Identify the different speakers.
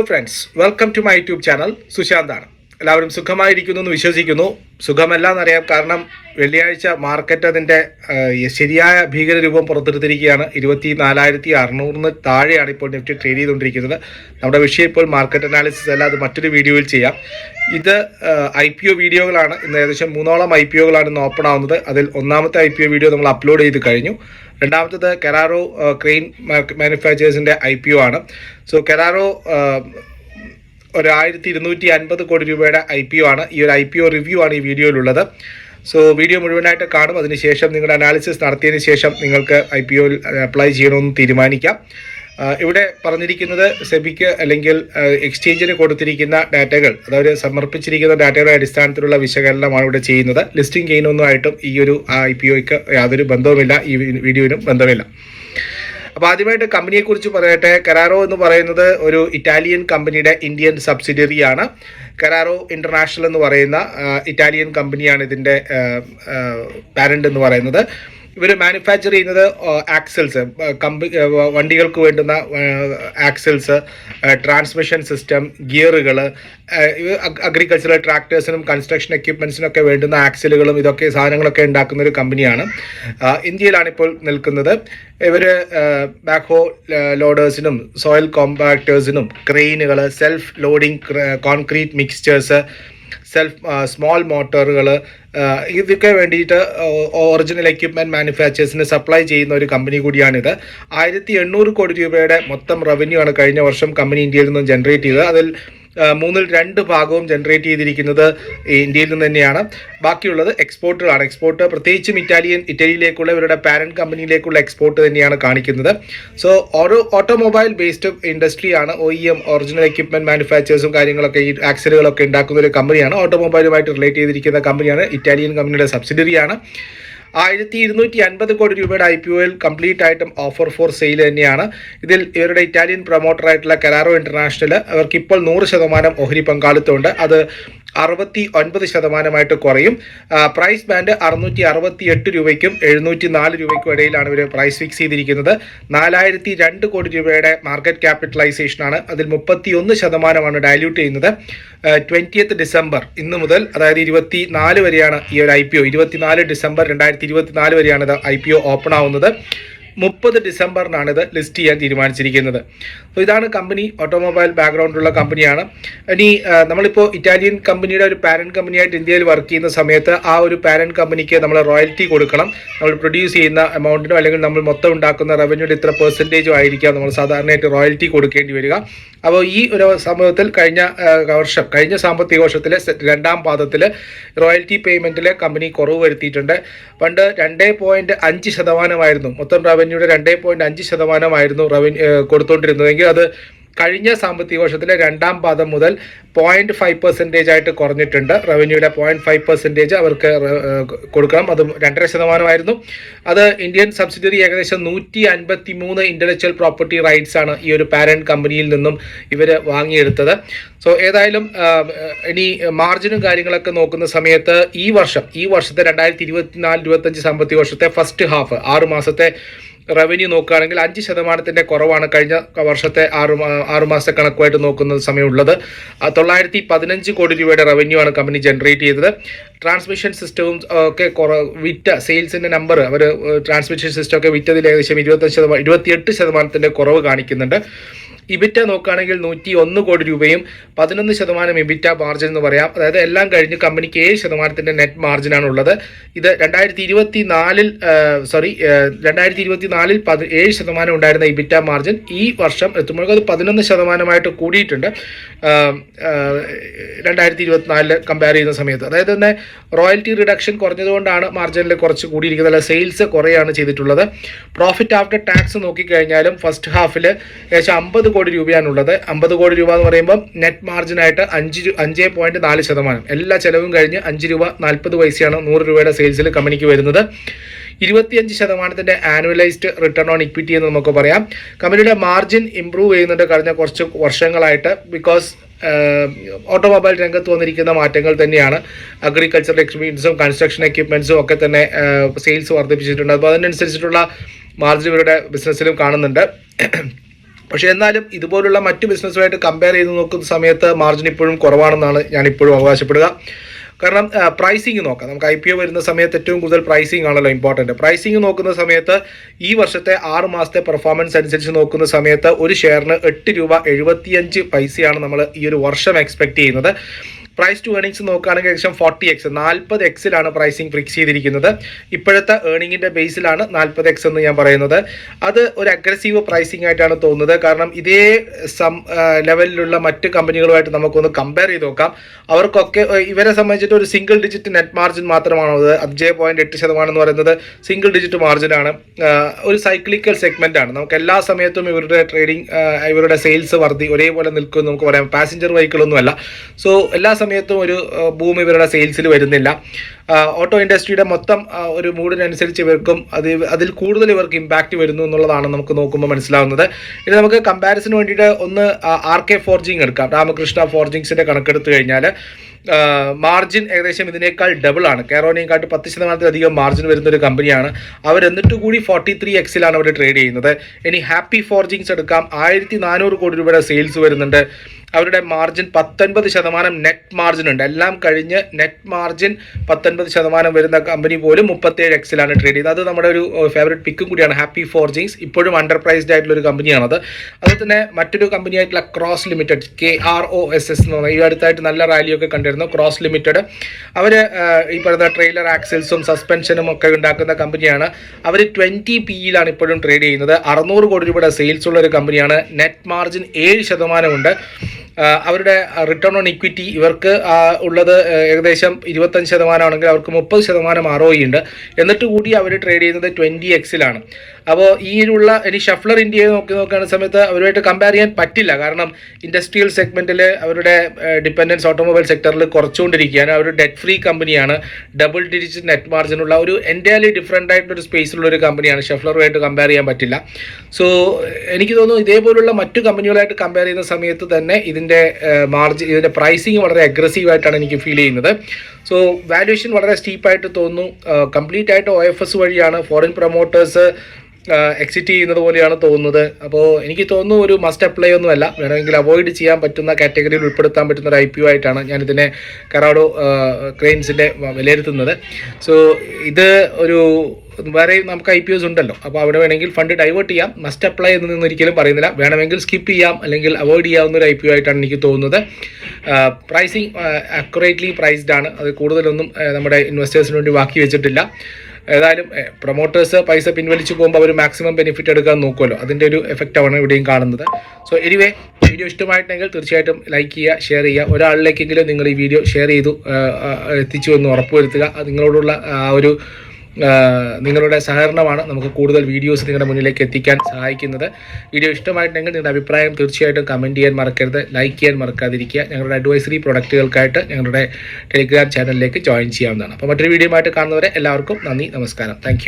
Speaker 1: Friends welcome to my YouTube channel സുശാന്താണ് എല്ലാവരും സുഖമായിരിക്കുന്നു എന്ന് വിശ്വസിക്കുന്നു. സുഖമല്ല എന്നറിയാം കാരണം വെള്ളിയാഴ്ച മാർക്കറ്റ് അതിന്റെ ശരിയായ ഭീകരരൂപം പുറത്തെടുത്തിരിക്കുകയാണ്. ഇരുപത്തി നാലായിരത്തി അറുന്നൂറിന് താഴെയാണ് ഇപ്പോൾ നിഫ്റ്റി ട്രേഡ് ചെയ്തുകൊണ്ടിരിക്കുന്നത്. നമ്മുടെ വിഷയം ഇപ്പോൾ മാർക്കറ്റ് അനാലിസിസ് അല്ല അത് മറ്റൊരു വീഡിയോയിൽ ചെയ്യാം. ഇത് ഐ പി ഒ വീഡിയോകളാണ് ഇന്ന് ഏകദേശം മൂന്നോളം ഐ പി ഒകളാണ് ഇന്ന് ഓപ്പൺ ആവുന്നത്. അതിൽ ഒന്നാമത്തെ ഐ പി ഒ വീഡിയോ നമ്മൾ അപ്ലോഡ് ചെയ്ത് കഴിഞ്ഞു. രണ്ടാമത്തത് കെറാറോ ക്രെയിൻ മാനുഫാക്ചേഴ്സിന്റെ ഐ പി ഒ ആണ്. സോ കെറാറോ ഒരു ആയിരത്തി ഇരുന്നൂറ്റി അൻപത് കോടി രൂപയുടെ ഐ പി ഒ ആണ്. ഈ ഒരു ഐ പി ഒ റിവ്യൂ ആണ് ഈ വീഡിയോയിലുള്ളത്. സോ വീഡിയോ മുഴുവനായിട്ട് കാണും. അതിനുശേഷം നിങ്ങളുടെ അനാലിസിസ് നടത്തിയതിന് ശേഷം നിങ്ങൾക്ക് ഐ പി ഒയിൽ അപ്ലൈ ചെയ്യണമെന്ന് തീരുമാനിക്കാം. ഇവിടെ പറഞ്ഞിരിക്കുന്നത് സെബിക്ക് അല്ലെങ്കിൽ എക്സ്ചേഞ്ചിന് കൊടുത്തിരിക്കുന്ന ഡാറ്റകൾ അതായത് സമർപ്പിച്ചിരിക്കുന്ന ഡാറ്റയുടെ അടിസ്ഥാനത്തിലുള്ള വിശകലനമാണ് ഇവിടെ ചെയ്യുന്നത്. ലിസ്റ്റിംഗ് ചെയ്യുന്നൊന്നുമായിട്ടും ഈ ഒരു ഐ പി ഒക്ക് യാതൊരു ബന്ധവുമില്ല ഈ വീഡിയോയിലും ബന്ധമില്ല. അപ്പോൾ ആദ്യമായിട്ട് കമ്പനിയെക്കുറിച്ച് പറയട്ടെ. കരാറോ എന്ന് പറയുന്നത് ഒരു ഇറ്റാലിയൻ കമ്പനിയുടെ ഇന്ത്യൻ സബ്സിഡിയറിയാണ്. കരാറോ ഇന്റർനാഷണൽ എന്ന് പറയുന്ന ഇറ്റാലിയൻ കമ്പനിയാണ് ഇതിന്റെ പാരന്റ് എന്ന് പറയുന്നത്. ഇവർ മാനുഫാക്ചർ ചെയ്യുന്നത് ആക്സൽസ് കമ്പി വണ്ടികൾക്ക് വേണ്ടുന്ന ആക്സൽസ് ട്രാൻസ്മിഷൻ സിസ്റ്റം ഗിയറുകൾ അഗ്രികൾച്ചറൽ ട്രാക്ടേഴ്സിനും കൺസ്ട്രക്ഷൻ എക്യുപ്മെൻസിനൊക്കെ വേണ്ടുന്ന ആക്സലുകളും ഇതൊക്കെ സാധനങ്ങളൊക്കെ ഉണ്ടാക്കുന്ന ഒരു കമ്പനിയാണ്. ഇന്ത്യയിലാണ് ഇപ്പോൾ നിൽക്കുന്നത്. ഇവർ ബാക്ക്ഹോ ലോഡേഴ്സിനും സോയിൽ കോമ്പാക്ടേഴ്സിനും ക്രെയിനുകൾ self loading concrete mixtures self small മോട്ടോറുകൾ ഇതൊക്കെ വേണ്ടിയിട്ട് ഒറിജിനൽ എക്യുപ്മെന്റ് മാനുഫാക്ചേഴ്സിന് സപ്ലൈ ചെയ്യുന്ന ഒരു കമ്പനി കൂടിയാണിത്. ആയിരത്തി എണ്ണൂറ് കോടി രൂപയുടെ മൊത്തം റവന്യൂ ആണ് കഴിഞ്ഞ വർഷം കമ്പനി ഇന്ത്യയിൽ നിന്ന് ജനറേറ്റ് ചെയ്തത്. അതിൽ മൂന്നിൽ രണ്ട് ഭാഗവും ജനറേറ്റ് ചെയ്തിരിക്കുന്നത് ഇന്ത്യയിൽ നിന്ന് തന്നെയാണ്. ബാക്കിയുള്ളത് എക്സ്പോർട്ടുകളാണ്. എക്സ്പോർട്ട് പ്രത്യേകിച്ചും ഇറ്റാലിയൻ ഇറ്റലിയിലേക്കുള്ള ഇവരുടെ പാരന്റ് കമ്പനിയിലേക്കുള്ള എക്സ്പോർട്ട് തന്നെയാണ് കാണിക്കുന്നത്. സോ ഓരോ automobile based ഇൻഡസ്ട്രിയാണ് O E M original equipment മാനുഫാക്ചേഴ്സും കാര്യങ്ങളൊക്കെ ഈ ആക്സലുകളൊക്കെ ഉണ്ടാക്കുന്ന ഒരു കമ്പനിയാണ് ഓട്ടോമൊബൈലുമായിട്ട് റിലേറ്റ് ചെയ്തിരിക്കുന്ന കമ്പനിയാണ് ഇറ്റാലിയൻ കമ്പനിയുടെ സബ്സിഡറിയാണ് ആയിരത്തി ഇരുന്നൂറ്റി അൻപത് കോടി രൂപയുടെ ഐ പി ഒയിൽ കംപ്ലീറ്റ് ആയിട്ടും ഓഫർ ഫോർ സെയിൽ തന്നെയാണ്. ഇതിൽ ഇവരുടെ ഇറ്റാലിയൻ പ്രൊമോട്ടറായിട്ടുള്ള കരാറോ ഇന്റർനാഷണൽ അവർക്ക് ഇപ്പോൾ നൂറ് ശതമാനം ഓഹരി പങ്കാളിത്തമുണ്ട്. അത് അറുപത്തി ഒൻപത് ശതമാനമായിട്ട് കുറയും. പ്രൈസ് ബാൻഡ് അറുന്നൂറ്റി അറുപത്തി എട്ട് രൂപയ്ക്കും എഴുന്നൂറ്റി നാല് രൂപയ്ക്കും ഇടയിലാണ് ഇവർ പ്രൈസ് ഫിക്സ് ചെയ്തിരിക്കുന്നത്. നാലായിരത്തി രണ്ട് കോടി രൂപയുടെ മാർക്കറ്റ് ക്യാപിറ്റലൈസേഷനാണ് അതിൽ മുപ്പത്തി ഒന്ന് ശതമാനമാണ് ഡയല്യൂട്ട് ചെയ്യുന്നത്. ട്വന്റിയത്ത് ഡിസംബർ ഇന്ന് മുതൽ അതായത് ഇരുപത്തി നാല് വരെയാണ് ഈ ഒരു ഐ പി ഒ. ഇരുപത്തിനാല് ഡിസംബർ രണ്ടായിരത്തി ഇരുപത്തി നാല് വരെയാണ് ഇത് ഐ പി ഒ ഓപ്പൺ ആവുന്നത്. മുപ്പത് ഡിസംബറിനാണ് ഇത് ലിസ്റ്റ് ചെയ്യാൻ തീരുമാനിച്ചിരിക്കുന്നത്. അപ്പോൾ ഇതാണ് കമ്പനി ഓട്ടോമൊബൈൽ ബാക്ക്ഗ്രൗണ്ടുള്ള കമ്പനിയാണ്. ഇനി നമ്മളിപ്പോൾ ഇറ്റാലിയൻ കമ്പനിയുടെ ഒരു പാരന്റ് കമ്പനിയായിട്ട് ഇന്ത്യയിൽ വർക്ക് ചെയ്യുന്ന സമയത്ത് ആ ഒരു പാരന്റ് കമ്പനിക്ക് നമ്മൾ റോയൽറ്റി കൊടുക്കണം. നമ്മൾ പ്രൊഡ്യൂസ് ചെയ്യുന്ന എമൗണ്ടിനോ അല്ലെങ്കിൽ നമ്മൾ മൊത്തം ഉണ്ടാക്കുന്ന റവന്യൂടെ ഇത്ര പെർസെന്റേജോ ആയിരിക്കാം. നമ്മൾ സാധാരണയായിട്ട് റോയൽറ്റി കൊടുക്കേണ്ടി വരിക. അപ്പോൾ ഈ ഒരു സംഭവത്തിൽ കഴിഞ്ഞ വർഷം കഴിഞ്ഞ സാമ്പത്തിക വർഷത്തിലെ രണ്ടാം പാദത്തിൽ റോയൽറ്റി പേയ്മെന്റിൽ കമ്പനി കുറവ് വരുത്തിയിട്ടുണ്ട്. പണ്ട് രണ്ടേ പോയിന്റ് അഞ്ച് ശതമാനമായിരുന്നു മൊത്തം റവന്യൂയുടെ രണ്ടേ പോയിന്റ് അഞ്ച് ശതമാനമായിരുന്നു റവന്യൂ കൊടുത്തുകൊണ്ടിരുന്നതെങ്കിൽ അത് കഴിഞ്ഞ സാമ്പത്തിക വർഷത്തിലെ രണ്ടാം പാദം മുതൽ പോയിന്റ് ഫൈവ് പെർസെന്റേജ് ആയിട്ട് കുറഞ്ഞിട്ടുണ്ട്. റവന്യൂയുടെ പോയിന്റ് ഫൈവ് പെർസെന്റേജ് അവർക്ക് കൊടുക്കണം അത് രണ്ടര ശതമാനമായിരുന്നു. അത് ഇന്ത്യൻ സബ്സിഡിയറി ഏകദേശം നൂറ്റി അൻപത്തി മൂന്ന് ഇന്റലക്ച്വൽ പ്രോപ്പർട്ടി റൈറ്റ്സ് ആണ് ഈ ഒരു പാരന്റ് കമ്പനിയിൽ നിന്നും ഇവർ വാങ്ങിയെടുത്തത്. സോ ഏതായാലും ഇനി മാർജിനും കാര്യങ്ങളൊക്കെ നോക്കുന്ന സമയത്ത് ഈ വർഷം ഈ വർഷത്തെ രണ്ടായിരത്തി ഇരുപത്തിനാല് ഇരുപത്തഞ്ച് സാമ്പത്തിക വർഷത്തെ ഫസ്റ്റ് ഹാഫ് ആറ് മാസത്തെ റവന്യൂ നോക്കുകയാണെങ്കിൽ അഞ്ച് ശതമാനത്തിന്റെ കുറവാണ് കഴിഞ്ഞ വർഷത്തെ ആറ് ആറുമാസത്തെ ആറ് മാസത്തെ കണക്കുമായിട്ട് നോക്കുന്ന സമയമുള്ളത്. തൊള്ളായിരത്തി പതിനഞ്ച് കോടി രൂപയുടെ റവന്യൂ ആണ് കമ്പനി ജനറേറ്റ് ചെയ്തത്. ട്രാൻസ്മിഷൻ സിസ്റ്റവും ഒക്കെ കുറ വിറ്റ സെയിൽസിന്റെ നമ്പർ അവർ ട്രാൻസ്മിഷൻ സിസ്റ്റം ഒക്കെ വിറ്റതിൽ ഏകദേശം ഇരുപത്തഞ്ച് ശതമാനം ഇരുപത്തിയെട്ട് ശതമാനത്തിന്റെ കുറവ് കാണിക്കുന്നുണ്ട്. ഇബിറ്റ നോക്കുകയാണെങ്കിൽ നൂറ്റി ഒന്ന് കോടി രൂപയും പതിനൊന്ന് ശതമാനം ഇബിറ്റ മാർജിൻ എന്ന് പറയാം. അതായത് എല്ലാം കഴിഞ്ഞ് കമ്പനിക്ക് ഏഴ് ശതമാനത്തിന്റെ നെറ്റ് മാർജിനാണ് ഉള്ളത്. ഇത് രണ്ടായിരത്തി ഇരുപത്തി നാലിൽ സോറി രണ്ടായിരത്തി ഇരുപത്തി നാലിൽ പതി ഏഴ് ശതമാനം ഉണ്ടായിരുന്ന ഇബിറ്റ മാർജിൻ ഈ വർഷം എത്തുമ്പോഴേക്കും അത് പതിനൊന്ന് ശതമാനമായിട്ട് കൂടിയിട്ടുണ്ട്. രണ്ടായിരത്തി ഇരുപത്തിനാലിൽ കമ്പയർ ചെയ്യുന്ന സമയത്ത്. അതായത് തന്നെ റോയൽറ്റി റിഡക്ഷൻ കുറഞ്ഞതുകൊണ്ടാണ് മാർജിനിൽ കുറച്ച് കൂടിയിരിക്കുന്നത്. അല്ല സെയിൽസ് കുറയാണ് ചെയ്തിട്ടുള്ളത്. പ്രോഫിറ്റ് ആഫ്റ്റർ ടാക്സ് നോക്കിക്കഴിഞ്ഞാലും ഫസ്റ്റ് ഹാഫിൽ ഏകദേശം അമ്പത് കോടി രൂപയാണുള്ളത്. അമ്പത് കോടി രൂപ എന്ന് പറയുമ്പോൾ നെറ്റ് മാർജിനായിട്ട് അഞ്ച് അഞ്ച് പോയിന്റ് നാല് ശതമാനം. എല്ലാ ചെലവും കഴിഞ്ഞ് അഞ്ച് രൂപ നാൽപ്പത് പൈസയാണ് നൂറ് രൂപയുടെ സെയിൽസിൽ കമ്പനിക്ക് വരുന്നത്. ഇരുപത്തിയഞ്ച് ശതമാനത്തിന്റെ ആനുവലൈസ്ഡ് റിട്ടേൺ ഓൺ ഇക്വിറ്റി എന്ന് നമുക്ക് പറയാം. കമ്പനിയുടെ മാർജിൻ ഇംപ്രൂവ് ചെയ്യുന്നുണ്ട് കഴിഞ്ഞ കുറച്ച് വർഷങ്ങളായിട്ട് ബിക്കോസ് ഓട്ടോമൊബൈൽ രംഗത്ത് വന്നിരിക്കുന്ന മാറ്റങ്ങൾ തന്നെയാണ്. അഗ്രികൾച്ചർ എക്യുപ്മെൻസും കൺസ്ട്രക്ഷൻ എക്യുപ്മെൻസും ഒക്കെ തന്നെ സെയിൽസ് വർദ്ധിപ്പിച്ചിട്ടുണ്ട്. അപ്പോൾ അതിനനുസരിച്ചിട്ടുള്ള മാർജിൻ ഇവരുടെ ബിസിനസ്സിലും കാണുന്നുണ്ട്. പക്ഷേ എന്നാലും ഇതുപോലുള്ള മറ്റു ബിസിനസ്സുമായിട്ട് കമ്പയർ ചെയ്ത് നോക്കുന്ന സമയത്ത് മാർജിൻ ഇപ്പോഴും കുറവാണെന്നാണ് ഞാൻ ഇപ്പോഴും അവകാശപ്പെടുക. കാരണം പ്രൈസിങ് നോക്കാം. നമുക്ക് ഐ പി ഒ വരുന്ന സമയത്ത് ഏറ്റവും കൂടുതൽ പ്രൈസിങ് ആണല്ലോ ഇമ്പോർട്ടന്റ് പ്രൈസിങ് നോക്കുന്ന സമയത്ത് ഈ വർഷത്തെ ആറ് മാസത്തെ പെർഫോമൻസ് അനുസരിച്ച് നോക്കുന്ന സമയത്ത് ഒരു ഷെയറിന് എട്ട് രൂപ എഴുപത്തിയഞ്ച് പൈസയാണ് നമ്മൾ ഈ ഒരു വർഷം എക്സ്പെക്ട് ചെയ്യുന്നത്. പ്രൈസ് ടു ഏണിങ്സ് നോക്കുകയാണെങ്കിൽ ഏകദേശം ഫോർട്ടി എക്സ് നാൽപ്പത് എക്സിലാണ് പ്രൈസിങ് ഫിക്സ് ചെയ്തിരിക്കുന്നത്. ഇപ്പോഴത്തെ ഏണിങ്ങിന്റെ ബേസിലാണ് നാൽപ്പത് എക്സ് എന്ന് ഞാൻ പറയുന്നത്. അത് ഒരു അഗ്രസീവ് പ്രൈസിംഗ് ആയിട്ടാണ് തോന്നുന്നത്. കാരണം ഇതേ സം ലെവലിലുള്ള മറ്റ് കമ്പനികളുമായിട്ട് നമുക്കൊന്ന് കമ്പയർ ചെയ്ത് നോക്കാം. അവർക്കൊക്കെ ഇവരെ സംബന്ധിച്ചിട്ട് ഒരു സിംഗിൾ ഡിജിറ്റ് നെറ്റ് മാർജിൻ മാത്രമാണ് അത് അഞ്ച് പോയിന്റ് എട്ട് ശതമാനം എന്ന് പറയുന്നത് സിംഗിൾ ഡിജിറ്റ് മാർജിനാണ് ഒരു സൈക്ലിക്കൽ സെഗ്മെന്റ് ആണ്. നമുക്ക് എല്ലാ സമയത്തും ഇവരുടെ ട്രേഡിംഗ് ഇവരുടെ സെയിൽസ് വർദ്ധി ഒരേപോലെ നിൽക്കുമെന്ന് നമുക്ക് പറയാം. പാസഞ്ചർ വെഹിക്കിൾ ഒന്നുമല്ല. സോ എല്ലാ സമയത്തും ഒരു ഭൂമി ഇവരുടെ സെയിൽസിൽ വരുന്നില്ല. ഓട്ടോ ഇൻഡസ്ട്രിയുടെ മൊത്തം ഒരു മൂഡിനനുസരിച്ച് ഇവർക്കും അത് അതിൽ കൂടുതൽ ഇവർക്ക് ഇമ്പാക്റ്റ് വരുന്നു എന്നുള്ളതാണ് നമുക്ക് നോക്കുമ്പോൾ മനസ്സിലാവുന്നത്. ഇനി നമുക്ക് കമ്പാരിസന് വേണ്ടിയിട്ട് ഒന്ന് ആർ കെ ഫോർജിങ് എടുക്കാം. രാമകൃഷ്ണ ഫോർജിങ്സിന്റെ കണക്കെടുത്തു കഴിഞ്ഞാൽ മാർജിൻ ഏകദേശം ഇതിനേക്കാൾ ഡബിൾ ആണ്. കെറോണിയെക്കാട്ട് പത്ത് ശതമാനത്തിലധികം മാർജിൻ വരുന്ന ഒരു കമ്പനിയാണ് അവർ എന്നിട്ട് കൂടി ഫോർട്ടി ത്രീ എക്സിലാണ് അവർ ട്രേഡ് ചെയ്യുന്നത്. ഇനി ഹാപ്പി ഫോർജിങ്സ് എടുക്കാം. ആയിരത്തി നാനൂറ് കോടി രൂപയുടെ സെയിൽസ് വരുന്നുണ്ട്. അവരുടെ മാർജിൻ പത്തൊൻപത് ശതമാനം നെറ്റ് മാർജിൻ ഉണ്ട്. എല്ലാം കഴിഞ്ഞ് നെറ്റ് മാർജിൻ പത്തൊൻപത് ശതമാനം വരുന്ന കമ്പനി പോലും മുപ്പത്തേഴ് എക്സിലാണ് ട്രേഡ് ചെയ്യുന്നത് അത് നമ്മുടെ ഒരു ഫേവറേറ്റ് പിക്കും കൂടിയാണ് ഹാപ്പി ഫോർജിങ്സ് ഇപ്പോഴും അണ്ടർപ്രൈസ്ഡ് ആയിട്ടുള്ള ഒരു കമ്പനിയാണത് അതുപോലെ തന്നെ മറ്റൊരു കമ്പനി ആയിട്ടുള്ള Cross limited K R O S S എന്ന് പറഞ്ഞാൽ ഈ അടുത്തായിട്ട് നല്ല റാലിയൊക്കെ കണ്ടിരുന്നു ക്രോസ് ലിമിറ്റഡ് അവർ ഈ പറയുന്ന ട്രെയിലർ ആക്സിൽസും സസ്പെൻഷനും ഒക്കെ ഉണ്ടാക്കുന്ന കമ്പനിയാണ് അവർ ട്വന്റി പി യിലാണ് ഇപ്പോഴും ട്രേഡ് ചെയ്യുന്നത്. അറുന്നൂറ് കോടി രൂപയുടെ സെയിൽസ് ഉള്ള ഒരു കമ്പനിയാണ് നെറ്റ് മാർജിൻ ഏഴ് ശതമാനമുണ്ട്. അവരുടെ റിട്ടേൺ ഓൺ ഇക്വിറ്റി ഇവർക്ക് ഉള്ളത് ഏകദേശം ഇരുപത്തഞ്ച് ശതമാനമാണെങ്കിൽ അവർക്ക് മുപ്പത് ശതമാനം ആർ ഒ ഉണ്ട്. എന്നിട്ട് കൂടി അവർ ട്രേഡ് ചെയ്യുന്നത് ട്വന്റി എക്സിലാണ് അപ്പോൾ ഈ ഉള്ള ഇനി ഷഫ്ലർ ഇന്ത്യയെ നോക്കി നോക്കുന്ന സമയത്ത് അവരുമായിട്ട് കമ്പയർ ചെയ്യാൻ പറ്റില്ല. കാരണം ഇൻഡസ്ട്രിയൽ സെഗ്മെന്റിൽ അവരുടെ ഡിപ്പെൻഡൻസ് ഓട്ടോമൊബൈൽ സെക്ടറിൽ കുറച്ചുകൊണ്ടിരിക്കുകയാണ്. അവർ ഡെറ്റ് ഫ്രീ കമ്പനിയാണ് ഡബിൾ ഡിജിറ്റ് നെറ്റ് മാർജിനുള്ള ഒരു എന്റയർലി ഡിഫറെന്റ് ആയിട്ടൊരു സ്പേസിലുള്ള ഒരു കമ്പനിയാണ് ഷഫ്ലറുമായിട്ട് കമ്പയർ ചെയ്യാൻ പറ്റില്ല. സോ എനിക്ക് തോന്നുന്നു ഇതേപോലുള്ള മറ്റു കമ്പനികളായിട്ട് കമ്പയർ ചെയ്യുന്ന സമയത്ത് തന്നെ ഇതിന്റെ മാർജിൻ ഇതിന്റെ പ്രൈസിങ് വളരെ അഗ്രസീവ് ആയിട്ടാണ് എനിക്ക് ഫീൽ ചെയ്യുന്നത്. സോ വാല്യുവേഷൻ വളരെ സ്റ്റീപ്പായിട്ട് തോന്നുന്നു. കംപ്ലീറ്റ് ആയിട്ട് ഒ എഫ് എസ് വഴിയാണ് ഫോറിൻ പ്രൊമോട്ടേഴ്സ് എക്സിറ്റ് ചെയ്യുന്നത് പോലെയാണ് തോന്നുന്നത്. അപ്പോൾ എനിക്ക് തോന്നുന്നു ഒരു മസ്റ്റ് അപ്ലൈ ഒന്നുമല്ല. വേണമെങ്കിൽ അവോയ്ഡ് ചെയ്യാൻ പറ്റുന്ന കാറ്റഗറിയിൽ ഉൾപ്പെടുത്താൻ പറ്റുന്ന ഒരു ഐ പി ഒ ആയിട്ടാണ് ഞാനിതിനെ കറാഡോ ക്രെയിൻസിന്റെ വിലയിരുത്തുന്നത്. സോ ഇത് ഒരു വേറെ നമുക്ക് ഐ പി ഒസ് ഉണ്ടല്ലോ. അപ്പോൾ അവിടെ വേണമെങ്കിൽ ഫണ്ട് ഡൈവേർട്ട് ചെയ്യാം. മസ്റ്റ് അപ്ലൈ എന്നൊന്നും ഒരിക്കലും പറയുന്നില്ല. വേണമെങ്കിൽ സ്കിപ്പ് ചെയ്യാം. അല്ലെങ്കിൽ അവോയ്ഡ് ചെയ്യാവുന്ന ഒരു ഐ പി ഒ ആയിട്ടാണ് എനിക്ക് തോന്നുന്നത്. പ്രൈസിങ് അക്യുറേറ്റ്ലി പ്രൈസ്ഡ് ആണ്. അത് കൂടുതലൊന്നും നമ്മുടെ ഇൻവെസ്റ്റേഴ്സിന് വേണ്ടി ബാക്കി വെച്ചിട്ടില്ല. ഏതായാലും പ്രൊമോട്ടേഴ്സ് പൈസ പിൻവലിച്ചു പോകുമ്പോൾ അവർ മാക്സിമം ബെനിഫിറ്റ് എടുക്കാൻ നോക്കുമല്ലോ. അതിന്റെ ഒരു എഫക്റ്റ് എഫക്റ്റാണ് ഇവിടെയും കാണുന്നത്. സോ എനിവേ വീഡിയോ ഇഷ്ടമായിട്ടുണ്ടെങ്കിൽ തീർച്ചയായിട്ടും ലൈക്ക് ചെയ്യുക ഷെയർ ചെയ്യുക. ഒരാളിലേക്കെങ്കിലും നിങ്ങൾ ഈ വീഡിയോ ഷെയർ ചെയ്തു എത്തിച്ചു എന്ന് ഉറപ്പുവരുത്തുക. നിങ്ങളോടുള്ള ആ ഒരു നിങ്ങളുടെ സഹകരണമാണ് നമുക്ക് കൂടുതൽ വീഡിയോസ് നിങ്ങളുടെ മുന്നിലേക്ക് എത്തിക്കാൻ സഹായിക്കുന്നത്. വീഡിയോ ഇഷ്ടമായിട്ടുണ്ടെങ്കിൽ നിങ്ങളുടെ അഭിപ്രായം തീർച്ചയായിട്ടും കമന്റ് ചെയ്യാൻ മറക്കരുത് ലൈക്ക് ചെയ്യാൻ മറക്കാതിരിക്കുക. ഞങ്ങളുടെ അഡ്വൈസറി പ്രൊഡക്റ്റുകൾക്കായിട്ട് ഞങ്ങളുടെ ടെലിഗ്രാം ചാനലിലേക്ക് ജോയിൻ ചെയ്യാവുന്നതാണ്. അപ്പോൾ മറ്റൊരു വീഡിയോ ആയിട്ട് കാണുന്നവരെ എല്ലാവർക്കും നന്ദി നമസ്കാരം. താങ്ക്